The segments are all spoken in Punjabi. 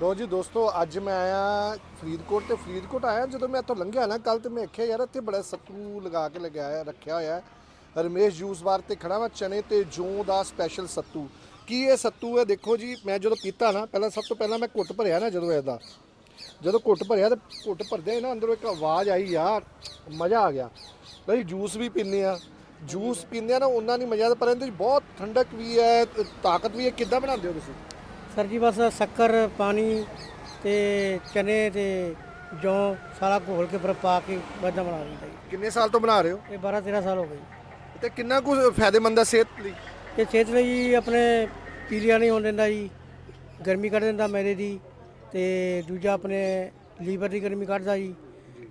ਲੋ ਜੀ ਦੋਸਤੋ, ਅੱਜ ਮੈਂ ਆਇਆ ਫਰੀਦਕੋਟ ਤੇ ਫਰੀਦਕੋਟ ਆਇਆ, ਜਦੋਂ ਮੈਂ ਇੱਥੋਂ ਲੰਘਿਆ ਨਾ ਕੱਲ ਤੇ ਮੈਂ ਆਖਿਆ ਯਾਰ ਇੱਥੇ ਬੜਾ ਸੱਤੂ ਲਗਾ ਕੇ ਲਗਾਇਆ ਰੱਖਿਆ ਹੋਇਆ ਹੈ। ਰਮੇਸ਼ ਜੂਸ ਬਾਰ ਤੇ ਖੜਾ ਵਾ, ਚਨੇ ਤੇ ਜੋਂ ਦਾ ਸਪੈਸ਼ਲ ਸੱਤੂ। ਕੀ ਇਹ ਸੱਤੂ ਹੈ? ਦੇਖੋ ਜੀ, ਮੈਂ ਜਦੋਂ ਪੀਤਾ ਨਾ, ਪਹਿਲਾਂ ਸਭ ਤੋਂ ਪਹਿਲਾਂ ਮੈਂ ਘੁੱਟ ਭਰਿਆ ਨਾ ਜਦੋਂ ਇਹਦਾ। ਜਦੋਂ ਘੁੱਟ ਭਰਿਆ ਤੇ ਘੁੱਟ ਭਰਦੇ ਨਾ ਅੰਦਰੋਂ ਇੱਕ ਆਵਾਜ਼ ਆਈ, ਯਾਰ ਮਜ਼ਾ ਆ ਗਿਆ। ਬਈ ਜੂਸ ਵੀ ਪੀਂਦੇ ਆ। ਜੂਸ ਪੀਂਦੇ ਆ ਨਾ, ਉਹਨਾਂ ਨਹੀਂ ਮਜ਼ਾ ਪਰ ਇਹਦੇ ਵਿੱਚ ਬਹੁਤ ਠੰਡਕ ਵੀ ਹੈ, ਤਾਕਤ ਵੀ ਹੈ। ਕਿੱਦਾਂ ਬਣਾਉਂਦੇ ਹੋ ਤੁਸੀਂ? ਸਰ ਜੀ ਬਸ ਸ਼ੱਕਰ ਪਾਣੀ ਤੇ ਚਨੇ ਤੇ ਜੌਂ ਸਾਰਾ ਘੋਲ ਕੇ ਫਿਰ ਪਾ ਕੇ ਵਾਜਾ ਬਣਾ ਦਿੰਦਾ ਜੀ। ਕਿੰਨੇ ਸਾਲ ਤੋਂ ਬਣਾ ਰਹੇ ਹੋ? ਇਹ 12 13 ਸਾਲ ਹੋ ਗਏ ਤੇ ਕਿੰਨਾ ਕੁ ਫਾਇਦੇਮੰਦ ਹੈ ਸਿਹਤ ਲਈ? ਇਹ ਸਿਹਤ ਲਈ ਜੀ ਆਪਣੇ ਪੀਲੀਆ ਨਹੀਂ ਹੋਣ ਦਿੰਦਾ ਜੀ ਗਰਮੀ ਕੱਢ ਦਿੰਦਾ ਮੈਦੇ ਦੀ ਤੇ ਦੂਜਾ ਆਪਣੇ ਲੀਵਰ ਦੀ ਗਰਮੀ ਕੱਢਦਾ ਜੀ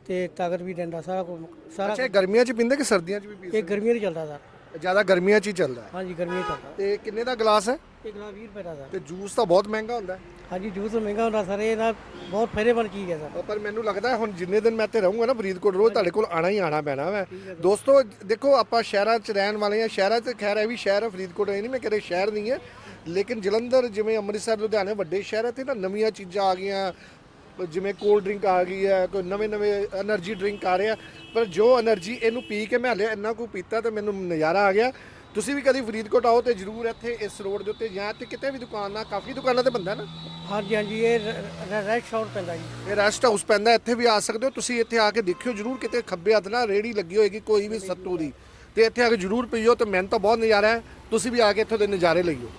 ਤੇ ਤਾਕਤ ਵੀ ਦਿੰਦਾ ਸਾਰਾ ਕੁਝ ਸਾਰਾ ਅੱਛਾ ਇਹ ਗਰਮੀਆਂ 'ਚ ਪੀਂਦੇ ਕਿ ਸਰਦੀਆਂ 'ਚ ਵੀ ਪੀ ਇਹ ਗਰਮੀਆਂ 'ਚ ਚੱਲਦਾ ਸਰ। ਜ਼ਿਆਦਾ ਗਰਮੀਆਂ 'ਚ ਹੀ ਚੱਲਦਾ ਹੈ। ਹਾਂਜੀ ਗਰਮੀਆਂ 'ਚ ਚੱਲਦਾ। ਤੇ ਕਿੰਨੇ ਦਾ ਗਲਾਸ ਹੈ? ਇਹ ਗਲਾ 20 ਰੁਪਏ ਦਾ ਸਰ। ਤੇ ਜੂਸ ਤਾਂ ਬਹੁਤ ਮਹਿੰਗਾ ਹੁੰਦਾ ਹੈ। ਹਾਂਜੀ ਜੂਸ ਮਹਿੰਗਾ ਹੁੰਦਾ ਸਰ ਇਹ ਨਾਲ ਬਹੁਤ ਫਾਇਦੇਮੰਦ ਚੀਜ਼ ਹੈ ਸਰ। ਪਰ ਮੈਨੂੰ ਲੱਗਦਾ ਹੈ ਹੁਣ ਜਿੰਨੇ ਦਿਨ ਮੈਂ ਇੱਥੇ ਰਹੂੰਗਾ ਨਾ ਫਰੀਦਕੋਟ ਰੋਜ਼ ਤੁਹਾਡੇ ਕੋਲ ਆਣਾ ਹੀ ਆਣਾ ਪੈਣਾ ਵੈ। ਦੋਸਤੋ ਦੇਖੋ ਆਪਾਂ ਸ਼ਹਿਰਾਂ 'ਚ ਰਹਿਣ ਵਾਲੇ ਆ ਸ਼ਹਿਰਾਂ 'ਚ ਖੈਰ ਇਹ ਵੀ ਸ਼ਹਿਰ ਹੈ ਫਰੀਦਕੋਟ ਇਹ ਨਹੀਂ ਮੈਂ ਕਹਿੰਦਾ ਸ਼ਹਿਰ ਨਹੀਂ ਹੈ। ਲੇਕਿਨ ਜਲੰਧਰ ਜਿਵੇਂ ਅੰਮ੍ਰਿਤਸਰ ਲੁਧਿਆਣੇ ਵੱਡੇ ਸ਼ਹਿਰ ਹੈ ਤੇ ਨਾ ਨਵੀਆਂ ਚੀਜ਼ਾਂ ਆ ਗਈਆਂ। ਜਿਵੇਂ ਕੋਲਡ ਡਰਿੰਕ ਆ ਗਈ ਹੈ ਕੋਈ ਨਵੇਂ ਨਵੇਂ એનર્ਜੀ ਡਰਿੰਕ ਆ ਰਹੇ ਆ ਪਰ ਜੋ એનર્ਜੀ ਇਹਨੂੰ ਪੀ ਕੇ ਮੈਂ ਹਲੇ ਇੰਨਾ ਕੁ ਪੀਤਾ ਤੇ ਮੈਨੂੰ ਨਜ਼ਾਰਾ ਆ ਗਿਆ। ਤੁਸੀਂ ਵੀ ਕਦੀ ਫਰੀਦਕੋਟ ਆਓ ਤੇ ਜਰੂਰ ਇੱਥੇ ਇਸ ਰੋਡ ਦੇ ਉੱਤੇ ਜਾਂ ਤੇ ਕਿਤੇ ਵੀ ਦੁਕਾਨ ਆ ਕਾਫੀ ਦੁਕਾਨਾਂ ਤੇ ਬੰਦਾ ਨਾ? ਹਾਂਜੀ ਹਾਂਜੀ ਇਹ ਰੈਸਟ ਹਾਊਸ ਪੈਂਦਾ ਜੀ। ਇਹ ਰੈਸਟ ਹਾਊਸ ਪੈਂਦਾ ਇੱਥੇ ਵੀ ਆ ਸਕਦੇ ਹੋ ਤੁਸੀਂ ਇੱਥੇ ਆ ਕੇ ਦੇਖਿਓ ਜਰੂਰ ਕਿਤੇ ਖੱਬੇ ਹੱਥ ਨਾਲ ਰੇੜੀ ਲੱਗੀ ਹੋਏਗੀ ਕੋਈ ਵੀ ਸੱਤੂ ਦੀ। ਤੇ ਇੱਥੇ ਆ ਕੇ ਜਰੂਰ ਪੀਓ ਤੇ ਮੈਨੂੰ ਤਾਂ ਬਹੁਤ ਨਜ਼ਾਰਾ ਹੈ ਤੁਸੀਂ ਵੀ ਆ ਕੇ ਇੱਥੋਂ ਦੇ ਨਜ਼ਾਰੇ ਲਈਓ।